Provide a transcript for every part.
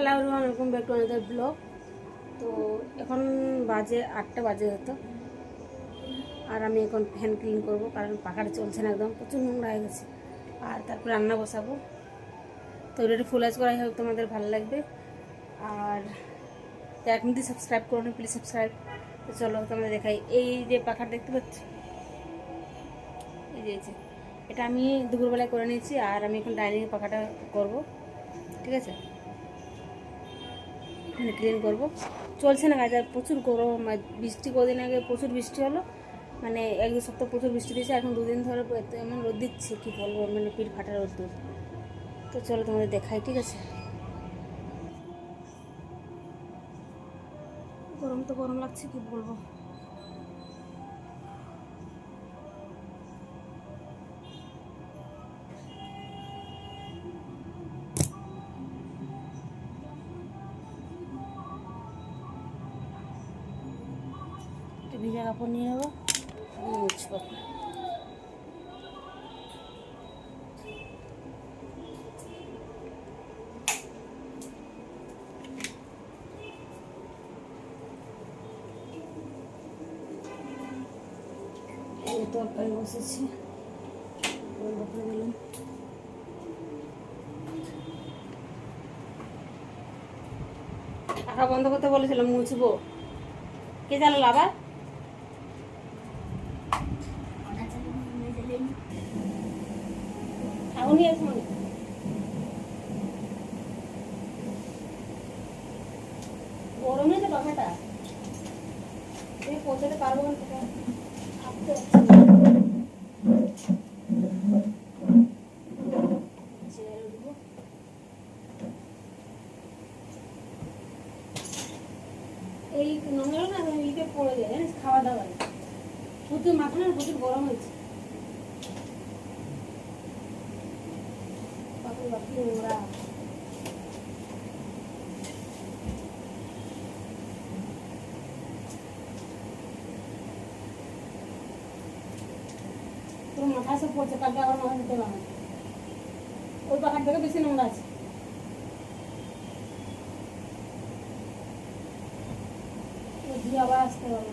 Hello everyone welcome back to another blog তো এখন বাজে আটটা বাজে হতো আর আমি এখন ফ্যান ক্লিন করব, কারণ পাখাটা চলছে না একদম, প্রচুর নোংরা হয়ে গেছে। আর তারপরে রান্না বসাবো। তো এটা ফুল আজ করাই হোক, তোমাদের ভালো লাগবে। আর এখন যদি সাবস্ক্রাইব করো না প্লিজ সাবস্ক্রাইব তো চলো তোমাদের দেখাই। এই যে পাখাটা দেখতে পাচ্ছ? এই যে। এটা আমি দুপুরবেলায় করে নিয়েছি, আর আমি এখন ডাইনিংয়ে পাখাটা করব। ঠিক আছে? মানে ক্লিন করব। চলছে না কাজ আর প্রচুর গরম বৃষ্টি কদিন আগে প্রচুর বৃষ্টি হলো। মানে এক দু সপ্তাহ প্রচুর বৃষ্টি দিয়েছে, এখন দুদিন ধরে এমন রোদ দিচ্ছে, কী বলব মানে পিঠ ফাটা রোদ তো চলো তোমাদের দেখাই, ঠিক আছে? গরম তো গরম লাগছে, কি বলব? ভিজা কাপড় নিয়ে নেব। মুছবো তরকারি বসেছি। করে দিলাম বন্ধ করতে বলেছিলাম মুছবো। কে চালালো আবার? আগুনই আছে মনে গরমে তো পাখাটা পৌঁছাতে পারব। এই নোংরা না ইতে পড়ে যায়, জানিস, খাওয়া দাওয়ায়। প্রচুর মাথা না, প্রচুর গরম হয়েছে। বাপরে বাপরে নোংরা তোর মাথা সব পড়ছে কালকে আবার মাথা দিতে পারবে ওই পাখার থেকে বেশি নোংরা আছে ওই দিয়ে আবার আসতে হবে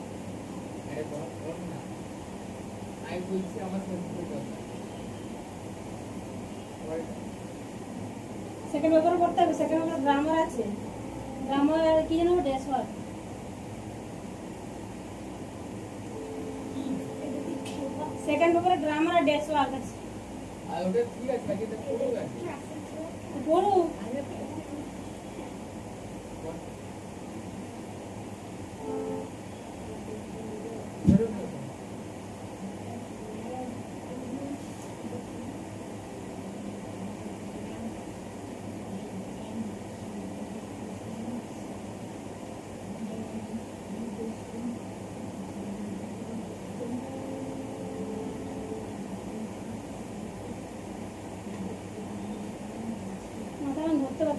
সেকেন্ড পেপারও করতে হবে সেকেন্ড পেপার গ্রামার আছে। গ্রামার কি যেন ড্যাশ ওয়ার্ক সেকেন্ড পেপারে গ্রামার আর ড্যাশ ওয়ার্ক আছে। পড়ো মাথা আমি ধরতে পারছি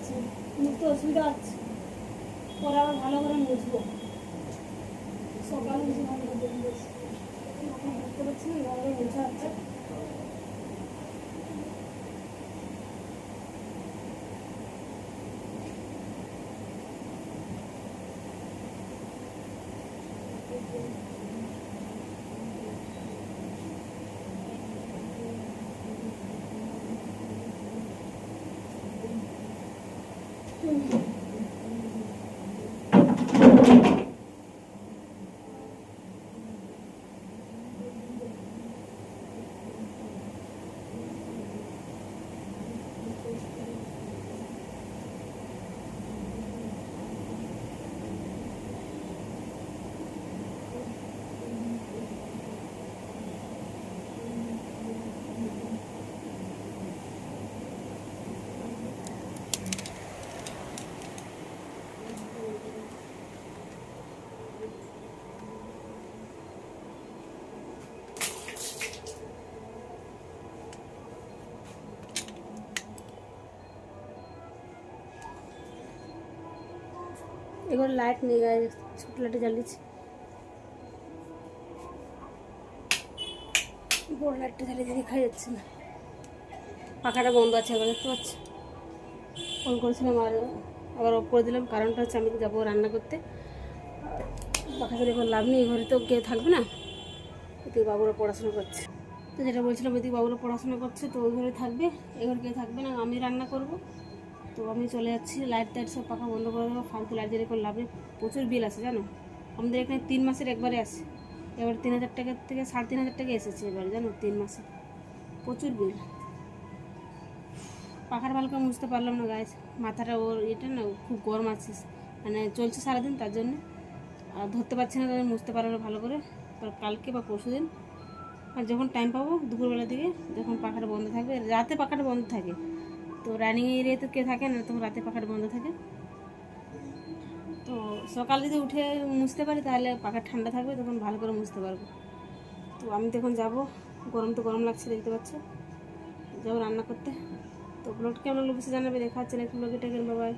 না মুখতে অসুবিধা হচ্ছে। পরে আবার ভালো করে মুছবো। সকালে ভালো পারছি না ভালো হচ্ছে। এবার লাইট নিয়ে গায়ে ছোট লাইটে জ্বালিয়েছি বড় লাইটটা জ্বালিয়ে দেখা যাচ্ছে না। পাখাটা বন্ধ আছে এবার দেখতে পাচ্ছি। ফোন করেছিলাম আর আবার অফ করে দিলাম। কারণটা হচ্ছে আমি যাব রান্না করতে। পাখা চালিয়ে কোনো লাভ নেই, ঘরে তো কেউ থাকবে না। ওদিকে বাবুরা পড়াশোনা করছে। তো যেটা বলছিলাম ওদিকে বাবুরা পড়াশোনা করছে, তো ওই ঘরে থাকবে। এ ঘরে কেউ থাকবে না, আমি রান্না করব। তো আমি চলে যাচ্ছি লাইট টাইট সব পাখা বন্ধ করে দেবো, ফালতু লাইট জ্বালিয়ে কোনো লাভ প্রচুর বিল আছে জানো? আমাদের এখানে তিন মাসের একবারে আসে এবার তিন হাজার টাকা থেকে সাড়ে তিন হাজার টাকা এসেছে এবার, জানো? তিন মাসে। প্রচুর বিল পাখার ভালো করে মুছতে পারলাম না গায়ে মাথাটা ওর এটা না খুব গরম আছে। মানে চলছে সারাদিন, তার জন্য। আর ধরতে পারছি না তাদের মুছতে পারব না ভালো করে। তো কালকে বা পরশু দিন। আর যখন টাইম পাবো দুপুরবেলা দিকে, যখন পাখাটা বন্ধ থাকবে, রাতে পাখাটা বন্ধ থাকে। তো রানিং এরিয়াতে কে থাকে না, তখন রাতে পাখাটা বন্ধ থাকে। তো সকালে যদি উঠে মুছতে পারি, তাহলে পাখা ঠান্ডা থাকবে, তখন ভালো করে মুছতে পারব। তো আমি তখন যাব, গরম তো গরম লাগছে দেখতে পাচ্ছ। যাব রান্না করতে। তো ব্লগ কেমন লোক জানাবে, দেখা হচ্ছে নাকি ব্লগে টেকেন বাবাই